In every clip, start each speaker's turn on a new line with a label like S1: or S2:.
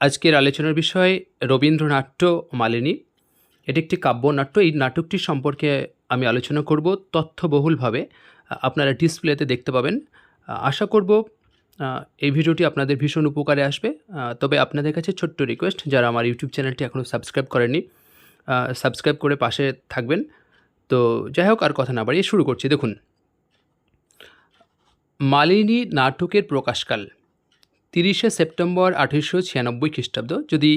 S1: আজকের আলোচনার বিষয় রবীন্দ্রনাট্য মালিনী। এটি একটি কাব্যনাট্য। এই নাটকটি সম্পর্কে আমি আলোচনা করব তথ্যবহুলভাবে। আপনারা ডিসপ্লেতে দেখতে পাবেন। আশা করব এই ভিডিওটি আপনাদের ভীষণ উপকারে আসবে। তবে আপনাদের কাছে ছোট্ট রিকোয়েস্ট, যারা আমার ইউটিউব চ্যানেলটি এখনও সাবস্ক্রাইব করেননি সাবস্ক্রাইব করে পাশে থাকবেন। তো যাই হোক, আর কথা না বাড়িয়ে শুরু করছি। দেখুন, মালিনী নাটকের প্রকাশকাল। তিরিশে সেপ্টেম্বর আঠেরোশো ছিয়ানব্বই খ্রিস্টাব্দ, যদি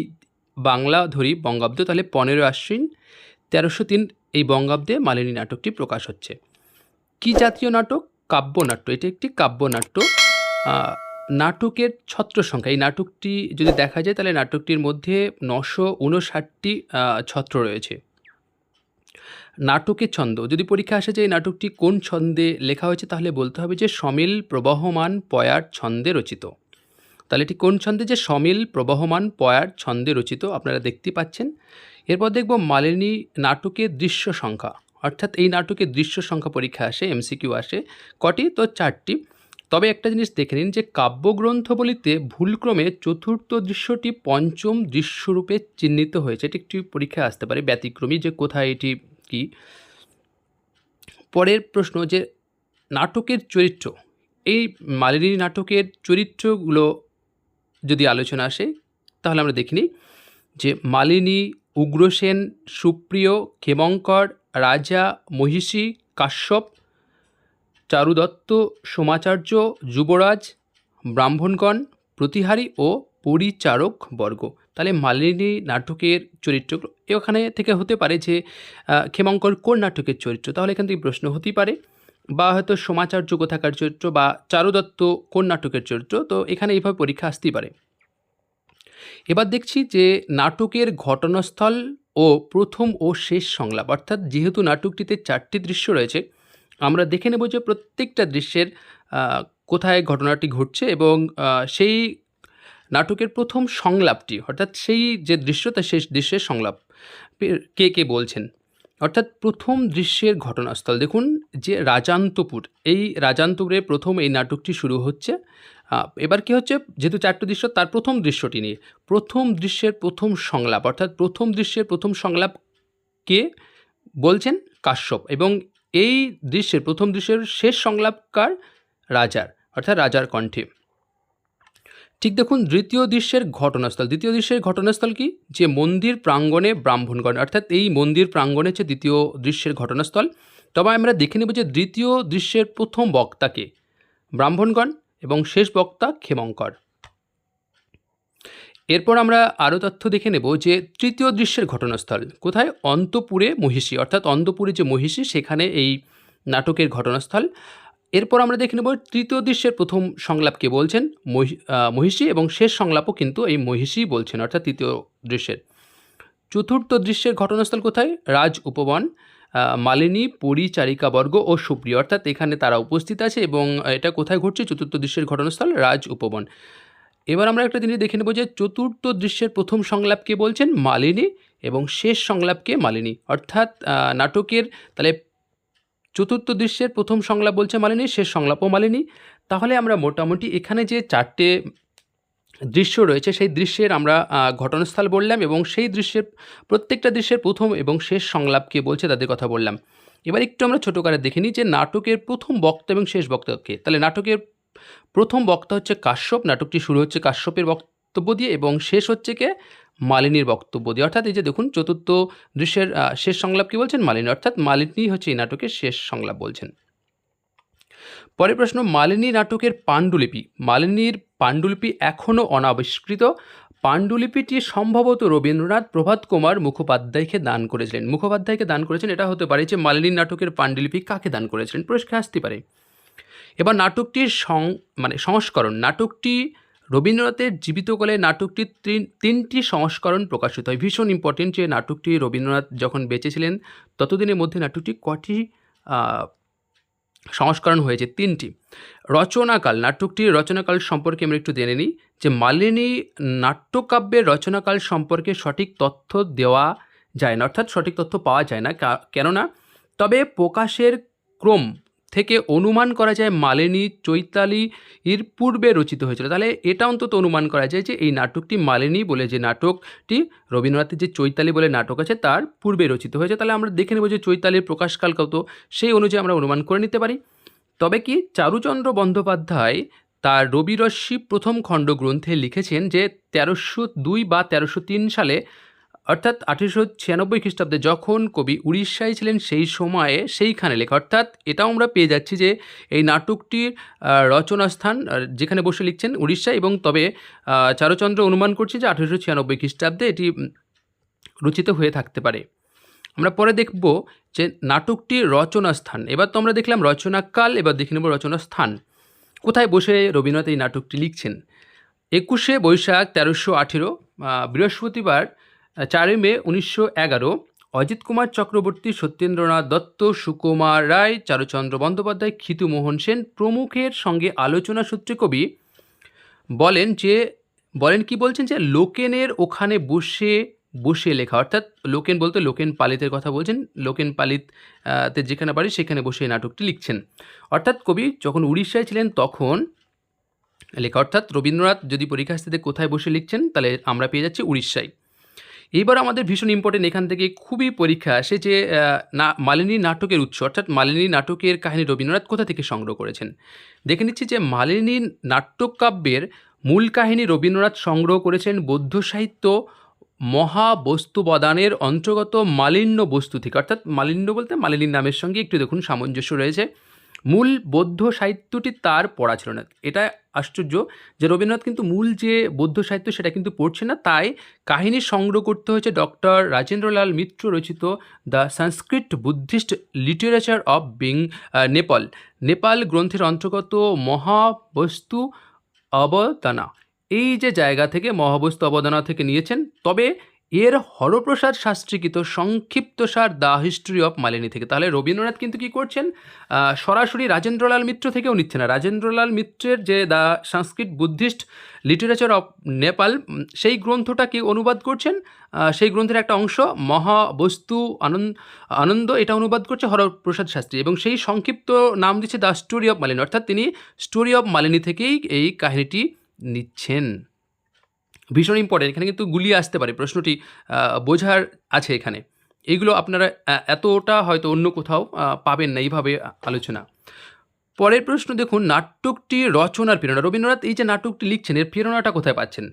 S1: বাংলা ধরি বঙ্গাব্দ, তাহলে পনেরো আশ্বিন তেরোশো তিন এই বঙ্গাব্দে মালিনী নাটকটি প্রকাশ হচ্ছে। কি জাতীয় নাটক? কাব্যনাট্য। এটি একটি কাব্যনাট্য। নাটকের ছত্র সংখ্যা। এই নাটকটি যদি দেখা যায়, তাহলে নাটকটির মধ্যে নশো উনষাটটি ছত্র রয়েছে। নাটকের ছন্দ। যদি পরীক্ষা আসে যে এই নাটকটি কোন ছন্দে লেখা হয়েছে, তাহলে বলতে হবে যে সমিল প্রবাহমান পয়ার ছন্দে রচিত। তাহলে এটি কোন ছন্দে যে সমিল, প্রবাহমান, পয়ার ছন্দে রচিত আপনারা দেখতে পাচ্ছেন? এরপর দেখব মালিনী নাটকের দৃশ্য সংখ্যা। অর্থাৎ এই নাটকের দৃশ্য সংখ্যা পরীক্ষা আসে, এমসিকিউ আসে, কটি? তো চারটি। তবে একটা জিনিস দেখে নিন যে কাব্যগ্রন্থবলিতে ভুলক্রমে চতুর্থ দৃশ্যটি পঞ্চম দৃশ্যরূপে চিহ্নিত হয়েছে। এটি একটি পরীক্ষায় আসতে পারে, ব্যতিক্রমী যে কোথায় এটি, কি? পরের প্রশ্ন যে নাটকের চরিত্র। এই মালিনী নাটকের চরিত্রগুলো যদি আলোচনা আসে, তাহলে আমরা দেখিনি যে মালিনী, উগ্রসেন, সুপ্রিয়, ক্ষেমঙ্কর, রাজা, মহিষী, কাশ্যপ, চারুদত্ত, সোমাচার্য, যুবরাজ, ব্রাহ্মণগণ, প্রতিহারী ও পরিচারক বর্গ। তাহলে মালিনী নাটকের চরিত্রগুলো এখানে থেকে হতে পারে যে ক্ষেমঙ্কর কোন নাটকের চরিত্র? তাহলে এখান থেকে প্রশ্ন হতেই পারে। বা হয়তো সোমাচার্য কোথাকার চরিত্র বা চারুদত্ত কোন নাটকের চরিত্র, তো এখানে এইভাবে পরীক্ষা আসতেই পারে। এবার দেখছি যে নাটকের ঘটনাস্থল ও প্রথম ও শেষ সংলাপ, অর্থাৎ যেহেতু নাটকটিতে চারটি দৃশ্য রয়েছে, আমরা দেখে নেব যে প্রত্যেকটা দৃশ্যের কোথায় ঘটনাটি ঘটছে এবং সেই নাটকের প্রথম সংলাপটি, অর্থাৎ সেই যে দৃশ্য, তা শেষ দৃশ্যের সংলাপ কে কে বলছেন? অর্থাৎ প্রথম দৃশ্যের ঘটনাস্থল। দেখুন যে রাজান্তপুর, এই রাজান্তপুরে প্রথম এই নাটকটি শুরু হচ্ছে। এবার কি হচ্ছে? যেহেতু চারটি দৃশ্য, তার প্রথম দৃশ্যটি নিয়ে। প্রথম দৃশ্যের প্রথম সংলাপ, অর্থাৎ প্রথম দৃশ্যের প্রথম সংলাপ কে বলছেন? কাশ্যপ। এবং এই দৃশ্যের প্রথম দৃশ্যের শেষ সংলাপকার রাজার, অর্থাৎ রাজার কণ্ঠে। ঠিক দেখুন, দ্বিতীয় দৃশ্যের ঘটনাস্থল। দ্বিতীয় দৃশ্যের ঘটনাস্থল কি? যে মন্দির প্রাঙ্গণে ব্রাহ্মণগণ অর্থাৎ এই মন্দির প্রাঙ্গণে হচ্ছে দ্বিতীয় দৃশ্যের ঘটনাস্থল। তবে আমরা দেখে নেব যে দ্বিতীয় দৃশ্যের প্রথম বক্তাকে ব্রাহ্মণগণ এবং শেষ বক্তা ক্ষেমঙ্কর এরপর আমরা আরও তথ্য দেখে নেব যে তৃতীয় দৃশ্যের ঘটনাস্থল। কোথায়? অন্তপুরে মহিষী। অর্থাৎ অন্তপুরে যে মহিষী, সেখানে এই নাটকের ঘটনাস্থল। এরপর আমরা দেখে নেব তৃতীয় দৃশ্যের প্রথম সংলাপ কে বলছেন? মহি- মহিষী এবং শেষ সংলাপও কিন্তু এই মহিষী বলছেন, অর্থাৎ তৃতীয় দৃশ্যের। চতুর্থ দৃশ্যের ঘটনাস্থল কোথায়? রাজ উপবন মালিনী পরিচারিকাবর্গ ও সুপ্রিয়। অর্থাৎ এখানে তারা উপস্থিত আছে এবং এটা কোথায় ঘটছে? চতুর্থ দৃশ্যের ঘটনাস্থল রাজ উপবন। এবার আমরা একটা জিনিস দেখে নেব যে চতুর্থ দৃশ্যের প্রথম সংলাপ কে বলছেন? মালিনী এবং শেষ সংলাপকে মালিনী। অর্থাৎ নাটকের তাহলে চতুর্থ দৃশ্যের প্রথম সংলাপ বলছে মালিনী, শেষ সংলাপও মালিনী। তাহলে আমরা মোটামুটি এখানে যে চারটে দৃশ্য রয়েছে, সেই দৃশ্যের আমরা ঘটনাস্থল বললাম এবং সেই দৃশ্যের, প্রত্যেকটা দৃশ্যের প্রথম এবং শেষ সংলাপকে বলছে তাদের কথা বললাম। এবার একটু আমরা ছোটো করে দেখে নিই যে নাটকের প্রথম বক্তা এবং শেষ বক্তাকে তাহলে নাটকের প্রথম বক্তা হচ্ছে কাশ্যপ, নাটকটি শুরু হচ্ছে কাশ্যপের বক্তব্য দিয়ে এবং শেষ হচ্ছে কে? মালিনীর বক্তব্য দিয়ে। অর্থাৎ এই যে দেখুন, চতুর্থ দৃশ্যের শেষ সংলাপ কি বলছেন? মালিনী। অর্থাৎ মালিনী হচ্ছে এই নাটকের শেষ সংলাপ বলছেন। পরের প্রশ্ন, মালিনী নাটকের পাণ্ডুলিপি। মালিনীর পাণ্ডুলিপি এখনও অনাবিষ্কৃত। পাণ্ডুলিপিটি সম্ভবত রবীন্দ্রনাথ প্রভাত কুমার মুখোপাধ্যায়কে দান করেছিলেন। মুখোপাধ্যায়কে দান করেছেন, এটা হতে পারে যে মালিনী নাটকের পাণ্ডুলিপি কাকে দান করেছিলেন? পুরস্কার আসতে পারে। এবার নাটকটির সং মানে সংস্করণ। নাটকটি রবীন্দ্রনাথের জীবিতকালে নাটকটির তিন- তিনটি সংস্করণ প্রকাশিত হয়। ভীষণ ইম্পর্টেন্ট যে নাটকটি রবীন্দ্রনাথ যখন বেঁচেছিলেন, ততদিনের মধ্যে নাটকটি কটি সংস্করণ হয়েছে? তিনটি। রচনাকাল। নাটকটির রচনাকাল সম্পর্কে আমরা একটু জেনে নিই যে মালিনী নাট্যকাব্যের রচনাকাল সম্পর্কে সঠিক তথ্য দেওয়া যায় না। অর্থাৎ সঠিক তথ্য পাওয়া যায় না। কেননা তবে প্রকাশের ক্রম থেকে অনুমান করা যায় মালিনী চৈতালি এর পূর্বে রচিত হয়েছিল। তাহলে এটা অন্তত অনুমান করা যায় যে এই নাটকটি মালিনী বলে যে নাটকটি রবীন্দ্রনাথের যে চৈতালি বলে নাটক আছে তার পূর্বে রচিত হয়েছে। তাহলে আমরা দেখে নেব যে চৈতালির প্রকাশকাল কত, সেই অনুযায়ী আমরা অনুমান করে নিতে পারি। তবে কি চারুচন্দ্র বন্দ্যোপাধ্যায় তার রবিরশ্মি প্রথম খণ্ড গ্রন্থে লিখেছেন যে তেরোশো দুই বা তেরোশো তিন সালে অর্থাৎ আঠেরোশো ছিয়ানব্বই খ্রিস্টাব্দে যখন কবি উড়িষ্যায় ছিলেন, সেই সময়ে সেইখানে লেখা, অর্থাৎ এটাও আমরা পেয়ে যাচ্ছি যে এই নাটকটির রচনাস্থান যেখানে বসে লিখছেন উড়িষ্যা এবং তবে চারুচন্দ্র অনুমান করছি যে আঠেরোশো ছিয়ানব্বই খ্রিস্টাব্দে এটি রচিত হয়ে থাকতে পারে। আমরা পরে দেখব যে নাটকটির রচনাস্থান। এবার তো আমরা দেখলাম রচনাকাল, এবার দেখে নেব রচনাস্থান। কোথায় বসে রবীন্দ্রনাথ এই নাটকটি লিখছেন? একুশে বৈশাখ তেরোশো আঠেরো বৃহস্পতিবার চারই মে উনিশশো এগারো, অজিত কুমার চক্রবর্তী, সত্যেন্দ্রনাথ দত্ত, সুকুমার রায়, চারুচন্দ্র বন্দ্যোপাধ্যায় খিতু মোহন সেন প্রমুখের সঙ্গে আলোচনা সূত্রে কবি বলেন যে, বলেন কি বলছেন যে, লোকেনের ওখানে বসে বসে লেখা, অর্থাৎ লোকেন বলতে লোকেন পালিতের কথা বলছেন, লোকেন পালিত তে যেখানে বাড়ি সেখানে বসে নাটকটি লিখছেন। অর্থাৎ কবি যখন উড়িষ্যায় ছিলেন তখন লেখা, অর্থাৎ রবীন্দ্রনাথ যদি পরীক্ষা স্থিতিতে কোথায় বসে লিখছেন, তাহলে আমরা পেয়ে যাচ্ছি উড়িষ্যায়। এইবার আমাদের ভীষণ ইম্পর্টেন্ট এখান থেকে খুবই পরীক্ষা আসে যে না, মালিনী নাটকের উৎস, অর্থাৎ মালিনী নাটকের কাহিনী রবীন্দ্রনাথ কোথা থেকে সংগ্রহ করেছেন? দেখে নিচ্ছি যে, মালিনী নাট্যকাব্যের মূল কাহিনী রবীন্দ্রনাথ সংগ্রহ করেছেন বৌদ্ধ সাহিত্য মহাবস্তুবদানের অন্তর্গত মালিন্য বস্তু থেকে। অর্থাৎ মালিন্য বলতে মালিনীর নামের সঙ্গে একটু দেখুন সামঞ্জস্য রয়েছে। মূল বৌদ্ধ সাহিত্যটি তার পড়া ছিল না। এটা আশ্চর্য যে রবীন্দ্রনাথ কিন্তু মূল যে বৌদ্ধ সাহিত্য সেটা কিন্তু পড়ছে না। তাই কাহিনী সংগ্রহ করতে হয়েছে ডক্টর রাজেন্দ্রলাল মিত্র রচিত the Sanskrit Buddhist literature of being Nepal. Nepal গ্রন্থের অন্তর্গত মহাবস্তু অবদানা। এই যে জায়গা থেকে মহাবস্তু অবদানা থেকে নিয়েছেন, তবে এর হরপ্রসাদ শাস্ত্রীকৃত সংক্ষিপ্তসার দ্য হিস্ট্রি অফ মালিনী থেকে। তাহলে রবীন্দ্রনাথ কিন্তু কি করছেন? সরাসরি রাজেন্দ্রলাল মিত্র থেকেও নিচ্ছে না। রাজেন্দ্রলাল মিত্রের যে the Sanskrit Buddhist literature of Nepal সেই গ্রন্থটাকে অনুবাদ করছেন? সেই গ্রন্থের একটা অংশ মহাবস্তু আনন্দ আনন্দ, এটা অনুবাদ করছে হরপ্রসাদ শাস্ত্রী। এবং সেই সংক্ষিপ্ত নাম দিচ্ছে দ্য স্টোরি অফ মালিনী। অর্থাৎ তিনি স্টোরি অফ মালিনী থেকেই এই কাহিনীটি নিচ্ছেন। ভীষণ ইম্পর্টেন্ট এখানে কিন্তু গুলিয়ে আসতে পারে, প্রশ্নটি বোঝার আছে এখানে। এইগুলো আপনারা এতটা হয়তো অন্য কোথাও পাবেন না এইভাবে আলোচনা। পরের প্রশ্ন দেখুন নাটকটি রচনার প্রেরণা। রবীন্দ্রনাথ এই যে নাটকটি লিখছেন, এর প্রেরণাটা কোথায় পাচ্ছেন?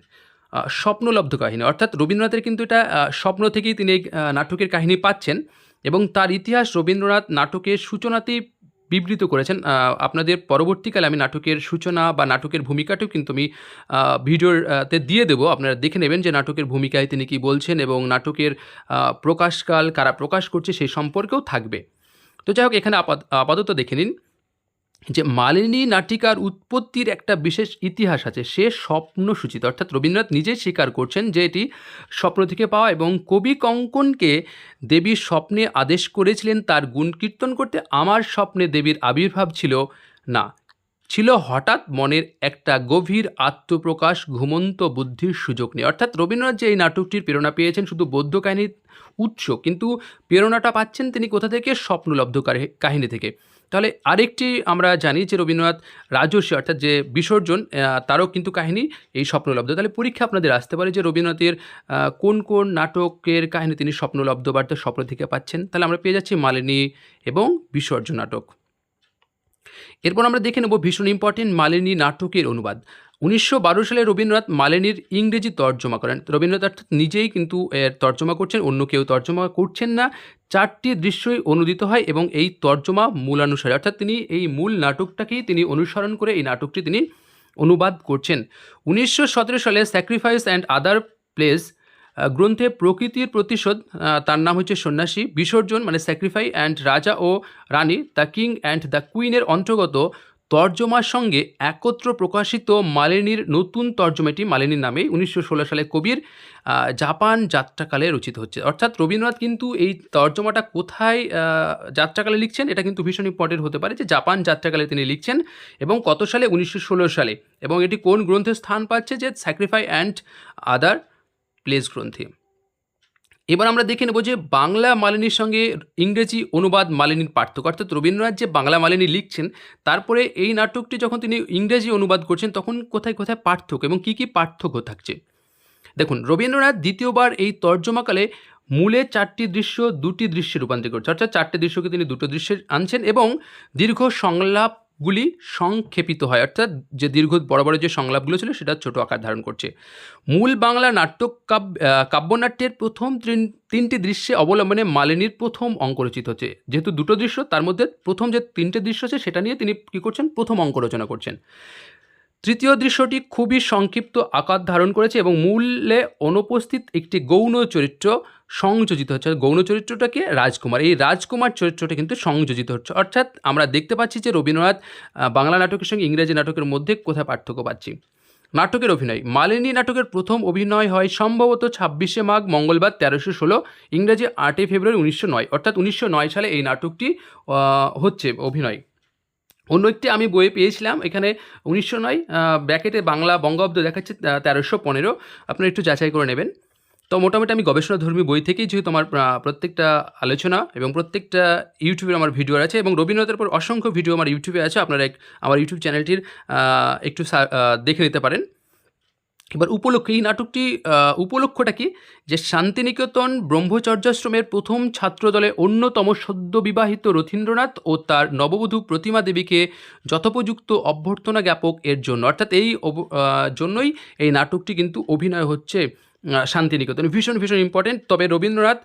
S1: স্বপ্নলব্ধ কাহিনী। অর্থাৎ রবীন্দ্রনাথের কিন্তু এটা স্বপ্ন থেকেই তিনি নাটকের কাহিনী পাচ্ছেন এবং তার ইতিহাস রবীন্দ্রনাথ নাটকের সূচনাতেই বিবৃত করেছেন। আপনাদের পরবর্তীকালে আমি নাটকের সূচনা বা নাটকের ভূমিকাটাও কিন্তু আমি ভিডিওতে দিয়ে দেবো। আপনারা দেখে নেবেন যে নাটকের ভূমিকায় তিনি কি বলছেন এবং নাটকের প্রকাশকাল কারা প্রকাশ করছে সেই সম্পর্কেও থাকবে। তো যাই হোক, এখানে আপাত- আপাতত দেখে নিন। যে মালিনী নাটিকার উৎপত্তির একটা বিশেষ ইতিহাস আছে, সে স্বপ্ন সূচিত অর্থাৎ রবীন্দ্রনাথ নিজেই স্বীকার করছেন যে এটি স্বপ্ন থেকে পাওয়া এবং কবি কঙ্কনকে দেবীর স্বপ্নে আদেশ করেছিলেন তার গুণ কীর্তন করতে। আমার স্বপ্নে দেবীর আবির্ভাব ছিল না। ছিল হঠাৎ মনের একটা গভীর আত্মপ্রকাশ, ঘুমন্ত বুদ্ধির সুযোগ নেই অর্থাৎ রবীন্দ্রনাথ যে এই নাটকটির প্রেরণা পেয়েছেন শুধু বৌদ্ধ কাহিনীর উৎস, কিন্তু প্রেরণাটা পাচ্ছেন তিনি কোথা থেকে? স্বপ্নলব্ধ কাহি- কাহিনী থেকে। তাহলে আরেকটি আমরা জানি যে রবীন্দ্রনাথ রাজস্বী অর্থাৎ যে বিসর্জন তারও কিন্তু কাহিনী এই স্বপ্নলব্ধ। তাহলে পরীক্ষা আপনাদের আসতে পারে যে রবীন্দ্রনাথের কোন কোন নাটকের কাহিনী তিনি স্বপ্নলব্ধ বা তার স্বপ্ন থেকে পাচ্ছেন। তাহলে আমরা পেয়ে যাচ্ছি মালিনী এবং বিসর্জন নাটক। এরপর আমরা দেখে নেব ভীষণ ইম্পর্টেন্ট মালিনী নাটকের অনুবাদ। উনিশশো বারো সালে রবীন্দ্রনাথ মালিনীর ইংরেজি তর্জমা করেন। রবীন্দ্রনাথ অর্থাৎ নিজেই কিন্তু এর তর্জমা করছেন, অন্য কেউ তর্জমা করছেন না। চারটি দৃশ্যই অনুদিত হয় এবং এই তর্জমা মূলানুসারে, অর্থাৎ তিনি এই মূল নাটকটাকেই তিনি অনুসরণ করে এই নাটকটি তিনি অনুবাদ করছেন। উনিশশো সতেরো সালে স্যাক্রিফাইস অ্যান্ড আদার প্লেস গ্রন্থে প্রকৃতির প্রতিশোধ তার নাম হচ্ছে সন্ন্যাসী, বিসর্জন মানে sacrifice and Raja O Rani the king and the কুইনের অন্তর্গত তর্জমার সঙ্গে একত্র প্রকাশিত মালিনীর নতুন তর্জমাটি, মালিনীর নামে উনিশশো ষোলো সালে কবির জাপান যাত্রাকালে রচিত হচ্ছে। অর্থাৎ রবীন্দ্রনাথ কিন্তু এই তর্জমাটা কোথায় যাত্রাকালে লিখছেন, এটা কিন্তু ভীষণ ইম্পর্টেন্ট হতে পারে যে জাপান যাত্রাকালে তিনি লিখছেন এবং কত সালে? উনিশশো ষোলো সালে। এবং এটি কোন গ্রন্থে স্থান পাচ্ছে যে স্যাক্রিফাই অ্যান্ড আদার প্লেস গ্রন্থে। এবার আমরা দেখে নেব যে বাংলা মালিনীর সঙ্গে ইংরেজি অনুবাদ মালিনীর পার্থক্য। অর্থাৎ রবীন্দ্রনাথ যে বাংলা মালিনী লিখছেন, তারপরে এই নাটকটি যখন তিনি ইংরেজি অনুবাদ করছেন, তখন কোথায় কোথায় পার্থক্য এবং কী কী পার্থক্য থাকছে? দেখুন, রবীন্দ্রনাথ দ্বিতীয়বার এই তর্জমাকালে মূলে চারটি দৃশ্য দুটি দৃশ্যে রূপান্তর করছে অর্থাৎ চারটি দৃশ্যকে তিনি দুটো দৃশ্যে আনছেন এবং দীর্ঘ সংলাপগুলি সংক্ষেপিত হয়, অর্থাৎ যে দীর্ঘ বড় বড় যে সংলাপগুলো ছিল সেটা ছোট আকার ধারণ করছে। মূল বাংলা নাট্য কাব্য কাব্যনাট্যের প্রথম তিন- তিনটি দৃশ্যে অবলম্বনে মালিনীর প্রথম অঙ্ক রচিত হচ্ছে। যেহেতু দুটো দৃশ্য, তার মধ্যে প্রথম যে তিনটে দৃশ্য আছে সেটা নিয়ে তিনি কী করছেন? প্রথম অঙ্ক রচনা করছেন। তৃতীয় দৃশ্যটি খুবই সংক্ষিপ্ত আকার ধারণ করেছে এবং মূলে অনুপস্থিত একটি গৌণ চরিত্র সংযোজিত হচ্ছে গৌণ চরিত্রটাকে রাজকুমার। এই রাজকুমার চরিত্রটা কিন্তু সংযোজিত হচ্ছে। অর্থাৎ আমরা দেখতে পাচ্ছি যে রবীন্দ্রনাথ বাংলা নাটকের সঙ্গে ইংরেজি নাটকের মধ্যে কোথায় পার্থক্য পাচ্ছি? নাটকের অভিনয়। মালিনী নাটকের প্রথম অভিনয় হয় সম্ভবত ছাব্বিশে মাঘ, মঙ্গলবার তেরোশো ষোলো, ইংরেজি আটই ফেব্রুয়ারি উনিশশো নয়। অর্থাৎ উনিশশো নয় সালে এই নাটকটি হচ্ছে অভিনয়। অন্য একটি আমি বইয়ে পেয়েছিলাম, এখানে উনিশশো নয় ব্র্যাকেটে বাংলা বঙ্গাব্দ দেখাচ্ছে তেরোশো পনেরো। আপনারা একটু যাচাই করে নেবেন। তো মোটামুটি আমি গবেষণাধর্মী বই থেকেই যেহেতু আমার প্রত্যেকটা আলোচনা এবং প্রত্যেকটা ইউটিউবে আমার ভিডিও আছে এবং রবীন্দ্রনাথের পর অসংখ্য ভিডিও আমার ইউটিউবে আছে, আপনারা এক, আমার ইউটিউব চ্যানেলটির একটু দেখে নিতে পারেন। এবার উপলক্ষ এই নাটকটি উপলক্ষটা কি? যে শান্তিনিকেতন ব্রহ্মচর্যাশ্রমের প্রথম ছাত্রদলে অন্যতম সদ্য বিবাহিত রথীন্দ্রনাথ ও তার নববধূ প্রতিমা দেবীকে যথোপযুক্ত অভ্যর্থনা জ্ঞাপক এর জন্য। অর্থাৎ এই জন্যই এই নাটকটি কিন্তু অভিনয় হচ্ছে। শান্তিনিকেতন। ভীষণ ভীষণ ইম্পর্টেন্ট তবে রবীন্দ্রনাথ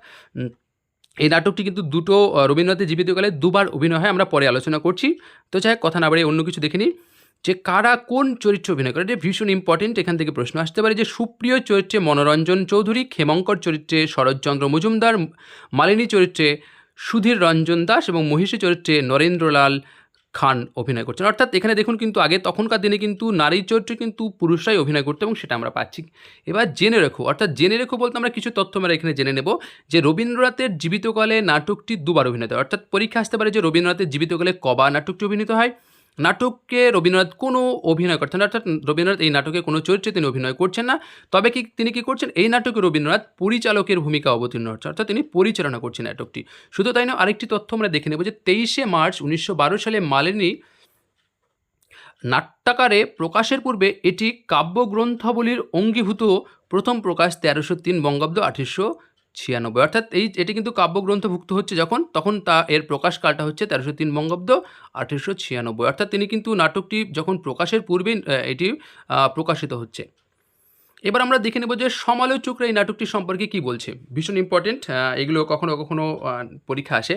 S1: এই নাটকটি কিন্তু দুটো রবীন্দ্রনাথের জীবিতকালে দুবার অভিনয় হয়, আমরা পরে আলোচনা করছি। তো যাই কথা না বাড়িয়ে অন্য কিছু দেখে নিই। যে কারা কোন চরিত্রে অভিনয় করে, এটা ভীষণ ইম্পর্টেন্ট এখান থেকে প্রশ্ন আসতে পারে যে সুপ্রিয় চরিত্রে মনোরঞ্জন চৌধুরী ক্ষেমঙ্কর চরিত্রে শরৎচন্দ্র মজুমদার, মালিনী চরিত্রে সুধীর রঞ্জন দাস এবং মহিষী চরিত্রে নরেন্দ্রলাল খান অভিনয় করছেন। অর্থাৎ এখানে দেখুন কিন্তু আগে তখনকার দিনে কিন্তু নারী চরিত্রে কিন্তু পুরুষরাই অভিনয় করতো এবং সেটা আমরা পাচ্ছি। এবার জেনে রেখো, অর্থাৎ জেনে রেখো বলতে আমরা কিছু তথ্য আমরা এখানে জেনে নেব যে রবীন্দ্রনাথের জীবিতকালে নাটকটি দুবার অভিনীত হয়। অর্থাৎ পরীক্ষা আসতে পারে যে রবীন্দ্রনাথের জীবিতকালে কবা নাটকটি অভিনীত হয়। নাটকে রবীন্দ্রনাথ কোনো অভিনয় করছেন অর্থাৎ রবীন্দ্রনাথ এই নাটকে কোনো চরিত্রে তিনি অভিনয় করছেন না। তবে কি তিনি কি করছেন? এই নাটকে রবীন্দ্রনাথ পরিচালকের ভূমিকা অবতীর্ণ হচ্ছে, অর্থাৎ তিনি পরিচালনা করছেন নাটকটি। শুধু তাই না, আরেকটি তথ্য আমরা দেখে নেব যে তেইশে মার্চ উনিশশো বারো সালে মালিনী নাট্যাকারে প্রকাশের পূর্বে এটি কাব্যগ্রন্থাবলীর অঙ্গীভূত প্রথম প্রকাশ তেরোশো তিন বঙ্গাব্দ আঠেরোশো ছিয়ানব্বই। অর্থাৎ এই এটি কিন্তু কাব্যগ্রন্থভুক্ত হচ্ছে যখন, তখন তা এর প্রকাশকালটা হচ্ছে তেরোশো তিন বঙ্গাব্দ, আঠেরোশো ছিয়ানব্বই। অর্থাৎ তিনি কিন্তু নাটকটি যখন প্রকাশের পূর্বে এটি প্রকাশিত হচ্ছে। এবার আমরা দেখে নেব যে সমালোচকরা এই নাটকটি সম্পর্কে কি বলছে। ভীষণ ইম্পর্টেন্ট এগুলো কখনো কখনো পরীক্ষা আসে।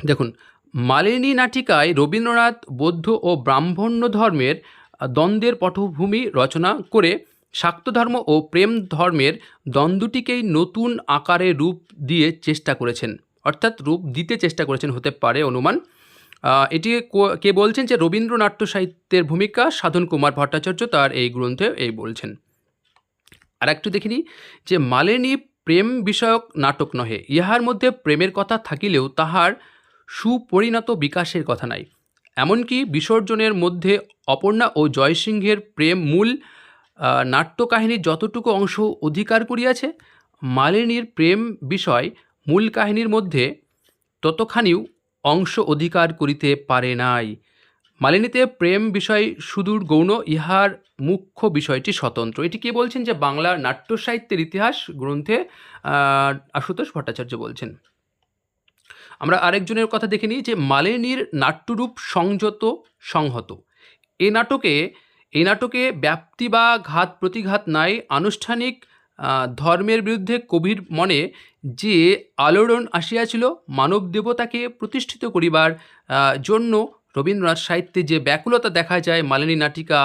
S1: দেখুন, মালিনী নাটিকায় রবীন্দ্রনাথ, বৌদ্ধ ও ব্রাহ্মণ্য ধর্মের দ্বন্দ্বের পটভূমি রচনা করে শাক্ত ধর্ম ও প্রেম ধর্মের দ্বন্দ্বটিকেই নতুন আকারে রূপ দিয়ে চেষ্টা করেছেন। অর্থাৎ রূপ দিতে চেষ্টা করেছেন হতে পারে অনুমান। এটি কে বলছেন যে রবীন্দ্রনাট্য সাহিত্যের ভূমিকা সাধন কুমার ভট্টাচার্য তার এই গ্রন্থে এই বলছেন। আর একটু দেখিনি যে মালিনী প্রেম বিষয়ক নাটক নহে, ইহার মধ্যে প্রেমের কথা থাকিলেও তাহার সুপরিণত বিকাশের কথা নাই। এমনকি বিসর্জনের মধ্যে অপর্ণা ও জয়সিংহের প্রেম মূল নাট্যকাহিনীর যতটুকু অংশ অধিকার করিয়াছে, মালিনীর প্রেম বিষয় মূল কাহিনীর মধ্যে ততখানিও অংশ অধিকার করিতে পারে নাই। মালিনীতে প্রেম বিষয় সুদূর গৌণ, ইহার মুখ্য বিষয়টি স্বতন্ত্র। এটি কে বলছেন যে বাংলা নাট্য সাহিত্যের ইতিহাস গ্রন্থে আশুতোষ ভট্টাচার্য বলছেন। আমরা আরেকজনের কথা দেখে নিই যে মালিনীর নাট্যরূপ সংযত, সংহত। এ নাটকে এই নাটকে ব্যাপ্তি বা ঘাত প্রতিঘাত নাই, আনুষ্ঠানিক ধর্মের বিরুদ্ধে কবির মনে যে আলোড়ন আসিয়াছিল, মানব দেবতাকে প্রতিষ্ঠিত করিবার জন্য রবীন্দ্রনাথ সাহিত্যে যে ব্যাকুলতা দেখা যায়, মালিনী নাটিকা,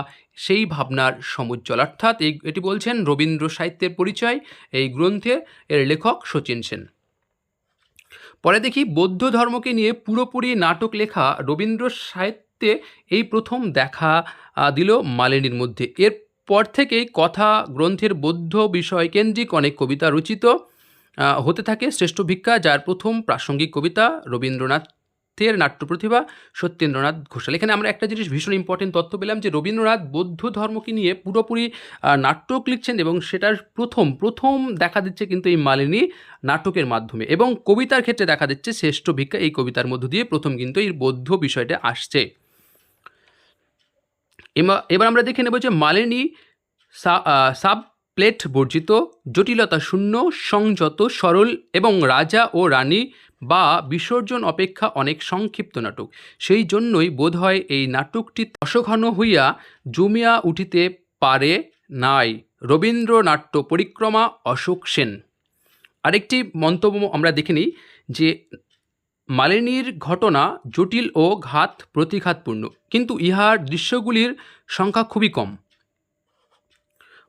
S1: সেই ভাবনার সমুজ্জ্বল। অর্থাৎ এই, এটি বলছেন রবীন্দ্র সাহিত্যের পরিচয়, এই গ্রন্থে এর লেখক শচীন সেন। পরে দেখি বৌদ্ধ ধর্মকে নিয়ে পুরোপুরি নাটক লেখা রবীন্দ্র সাহিত্যে এই প্রথম দেখা দিল মালিনীর মধ্যে। এরপর থেকেই কথা, গ্রন্থের বৌদ্ধ বিষয় কেন্দ্রিক অনেক কবিতা রচিত হতে থাকে শ্রেষ্ঠ ভিক্ষা, যার প্রথম প্রাসঙ্গিক কবিতা রবীন্দ্রনাথ সাহিত্যের নাট্য প্রতিভা সত্যেন্দ্রনাথ ঘোষাল। এখানে আমরা একটা জিনিস ভীষণ ইম্পর্টেন্ট তথ্য পেলাম যে রবীন্দ্রনাথ বৌদ্ধ ধর্মকে নিয়ে পুরোপুরি নাটক লিখছেন এবং সেটার প্রথম প্রথম দেখা দিচ্ছে কিন্তু এই মালিনী নাটকের মাধ্যমে এবং কবিতার ক্ষেত্রে দেখা দিচ্ছে শ্রেষ্ঠ ভিক্ষা এই কবিতার মধ্য দিয়ে প্রথম কিন্তু এই বৌদ্ধ বিষয়টা আসছে। এবার আমরা দেখে নেব যে মালিনী সাব প্লেট বর্জিত, জটিলতা শূন্য, সংযত, সরল এবং রাজা ও রানী বা বিসর্জন অপেক্ষা অনেক সংক্ষিপ্ত নাটক। সেই জন্যই বোধহয় এই নাটকটি অসঘন হইয়া জমিয়া উঠিতে পারে নাই। রবীন্দ্রনাট্য পরিক্রমা অশোক সেন। আরেকটি মন্তব্য আমরা দেখে নিই যে মালিনীর ঘটনা জটিল ও ঘাত প্রতিঘাতপূর্ণ, কিন্তু ইহার দৃশ্যগুলির সংখ্যা খুবই কম।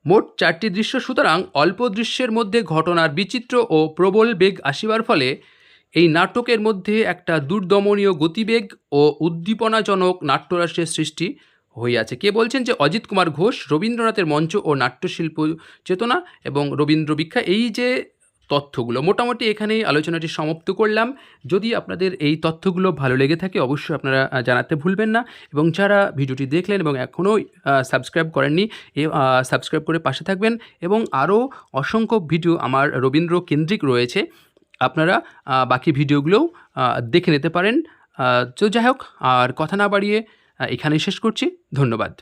S1: মোট চারটি দৃশ্য, সুতরাং অল্প দৃশ্যের মধ্যে ঘটনার বিচিত্র ও প্রবল বেগ আসিবার ফলে এই নাটকের মধ্যে একটা দুর্দমনীয় গতিবেগ ও উদ্দীপনাজনক নাট্যরাষ্ট্রের সৃষ্টি হইয়াছে। কে বলছেন যে অজিত কুমার ঘোষ, রবীন্দ্রনাথের মঞ্চ ও নাট্যশিল্প চেতনা এবং রবীন্দ্র ভিক্ষা, এই যে তথ্যগুলো। মোটামুটি এখানেই আলোচনাটি সমাপ্ত করলাম। যদি আপনাদের এই তথ্যগুলো ভালো লেগে থাকে, অবশ্যই আপনারা জানাতে ভুলবেন না। এবং যারা ভিডিওটি দেখলেন এবং এখনও সাবস্ক্রাইব করেননি, এ সাবস্ক্রাইব করে পাশে থাকবেন। এবং আরও অসংখ্য ভিডিও আমার রবীন্দ্র কেন্দ্রিক রয়েছে। আপনারা বাকি ভিডিওগুলোও দেখে নিতে পারেন। তো যাই হোক, আর কথা না বাড়িয়ে এখানেই শেষ করছি। ধন্যবাদ।